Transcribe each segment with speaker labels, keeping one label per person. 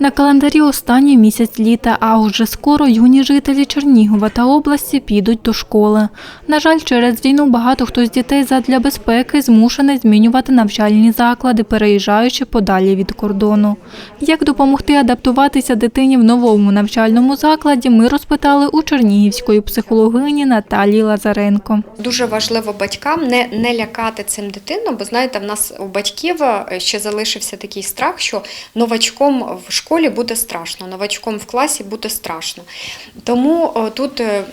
Speaker 1: На календарі останній місяць літа, а уже скоро юні жителі Чернігова та області підуть до школи. На жаль, через війну багато хто з дітей задля безпеки змушений змінювати навчальні заклади, переїжджаючи подалі від кордону. Як допомогти адаптуватися дитині в новому навчальному закладі, ми розпитали у чернігівської психологині Наталії Лазаренко.
Speaker 2: Дуже важливо батькам не, не лякати цим дитину, бо знаєте, в нас у батьків е, ще залишився такий страх, що новачком в школі буде страшно, новачком в класі буде страшно. Тому о, тут е,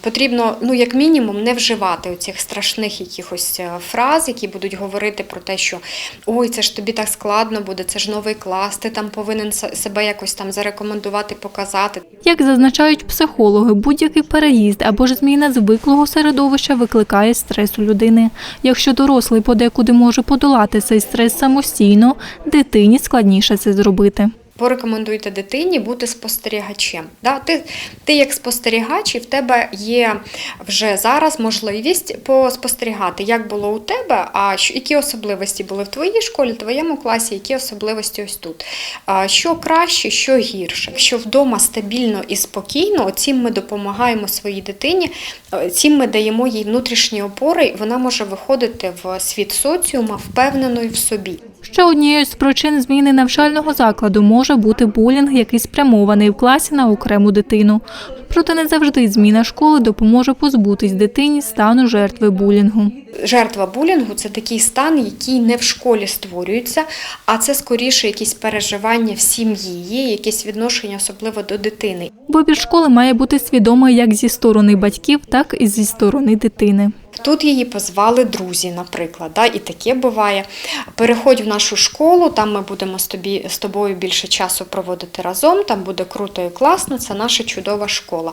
Speaker 2: потрібно, ну як мінімум, не вживати оцих страшних якихось е, фраз, які будуть говорити про те, що ой, це ж тобі так складно буде, це ж новий клас, ти там повинен себе якось там зарекомендувати, показати.
Speaker 1: Як зазначають психологи, будь-який переїзд або ж зміна звиклого середовища викликає стрес у людини. Якщо дорослий подекуди може подолати цей стрес самостійно, дитині складніше це зробити.
Speaker 2: Порекомендуйте дитині бути спостерігачем. Да? Ти, ти як спостерігач, і в тебе є вже зараз можливість поспостерігати, як було у тебе, а які особливості були в твоїй школі, в твоєму класі, які особливості ось тут. Що краще, що гірше. Якщо вдома стабільно і спокійно, цим ми допомагаємо своїй дитині, е, цим ми даємо їй внутрішні опори, і вона може виходити в світ соціума впевненою в собі.
Speaker 1: Ще однією з причин зміни навчального закладу може бути булінг, який спрямований в класі на окрему дитину. Проте не завжди зміна школи допоможе позбутись дитині стану жертви булінгу.
Speaker 2: Жертва булінгу це такий стан, який не в школі створюється, а це скоріше якісь переживання в сім'ї, є якесь відношення особливо до дитини.
Speaker 1: Вибір школи має бути свідомий як зі сторони батьків, так і зі сторони дитини.
Speaker 2: Тут її позвали друзі, наприклад, да, і таке буває. Переходь в нашу школу, там ми будемо з, тобі, з тобою більше часу проводити разом, там буде круто і класно, це наша чудова школа.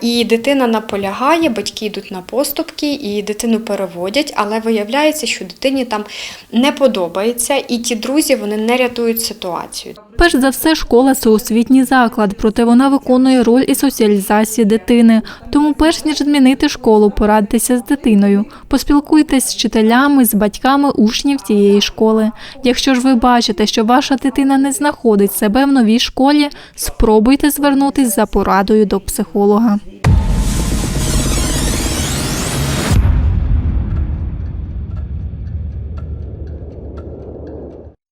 Speaker 2: І дитина наполягає, батьки йдуть на поступки, і дитину переводять, але виявляється, що дитині там не подобається, і ті друзі вони не рятують ситуацію.
Speaker 1: Перш за все, школа це освітній заклад, проте вона виконує роль і соціалізації дитини. Тому, перш ніж змінити школу, порадьтеся з дитиною, поспілкуйтесь з вчителями, з батьками учнів цієї школи. Якщо ж ви бачите, що ваша дитина не знаходить себе в новій школі, спробуйте звернутись за порадою до психолога.